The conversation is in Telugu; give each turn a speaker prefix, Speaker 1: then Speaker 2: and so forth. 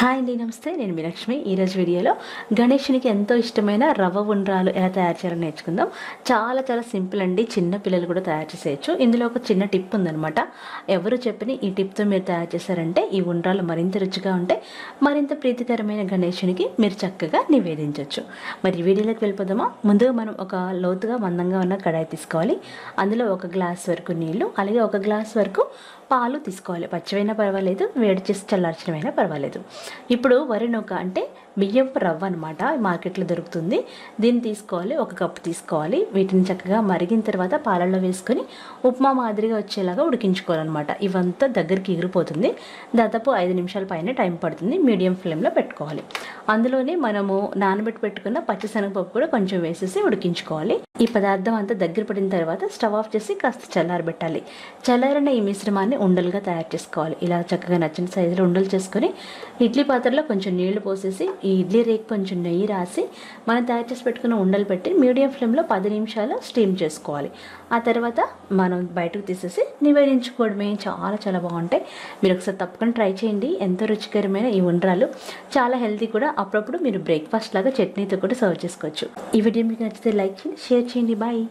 Speaker 1: హాయ్ అండి నమస్తే. నేను మీలక్ష్మి ఈరోజు వీడియోలో గణేషునికి ఎంతో ఇష్టమైన రవ్వ ఉండ్రాలు ఎలా తయారు చేయాలో నేర్చుకుందాం. చాలా చాలా సింపుల్ అండి. చిన్న పిల్లలు కూడా తయారు చేసేయచ్చు. ఇందులో ఒక చిన్న టిప్ ఉందనమాట ఎవరు చెప్పిన ఈ టిప్తో మీరు తయారు చేశారంటే ఈ ఉండ్రాలు మరింత రుచిగా ఉంటాయి మరింత ప్రీతికరమైన గణేషునికి మీరు చక్కగా నివేదించవచ్చు మరి వీడియోలోకి వెళ్ళిపోదామా? ముందుగా మనం ఒక లోతుగా మందంగా ఉన్న కడాయి తీసుకోవాలి. అందులో ఒక గ్లాస్ వరకు నీళ్ళు అలాగే ఒక గ్లాస్ వరకు పాలు తీసుకోవాలి. పచ్చివైనా పర్వాలేదు వేడి చేసి చల్లార్చడమైనా పర్వాలేదు. ఇప్పుడు వరి నూక అంటే బియ్యపు రవ్వ అనమాట మార్కెట్లో దొరుకుతుంది. దీన్ని తీసుకోవాలి ఒక కప్పు తీసుకోవాలి. వీటిని చక్కగా మరిగిన తర్వాత పాలల్లో వేసుకొని ఉప్మా మాదిరిగా వచ్చేలాగా ఉడికించుకోవాలన్నమాట. ఇవంతా దగ్గరికి ఎగిరిపోతుంది. దాదాపు ఐదు నిమిషాల పైన టైం పడుతుంది. మీడియం ఫ్లేమ్లో పెట్టుకోవాలి. అందులోనే మనము నానబెట్టి పెట్టుకున్న పచ్చిశనగపప్పు కూడా కొంచెం వేసేసి ఉడికించుకోవాలి. ఈ పదార్థం అంతా దగ్గర పడిన తర్వాత స్టవ్ ఆఫ్ చేసి కాస్త చల్లారబెట్టాలి చల్లారిన ఈ మిశ్రమాన్ని ఉండలుగా తయారు చేసుకోవాలి. ఇలా చక్కగా నచ్చిన సైజులో ఉండలు చేసుకొని ఇడ్లీ పాత్రలో కొంచెం నీళ్ళు పోసేసి ఈ ఇడ్లీ రేక్ కొంచెం నెయ్యి రాసి మనం తయారు చేసి పెట్టుకున్న ఉండలు పెట్టి మీడియం ఫ్లేమ్లో పది నిమిషాలు స్టీమ్ చేసుకోవాలి. ఆ తర్వాత మనం బయటకు తీసేసి నివేదించుకోవడమే చాలా చాలా బాగుంటాయి. మీరు ఒకసారి తప్పకుండా ట్రై చేయండి. ఎంతో రుచికరమైన ఈ ఉండ్రాలు. చాలా హెల్తీ కూడా. అప్పుడప్పుడు మీరు బ్రేక్ఫాస్ట్ లాగా చట్నీతో కూడా సర్వ్ చేసుకోవచ్చు. ఈ వీడియో మీకు నచ్చితే లైక్ చేయండి షేర్ చేయండి బాయ్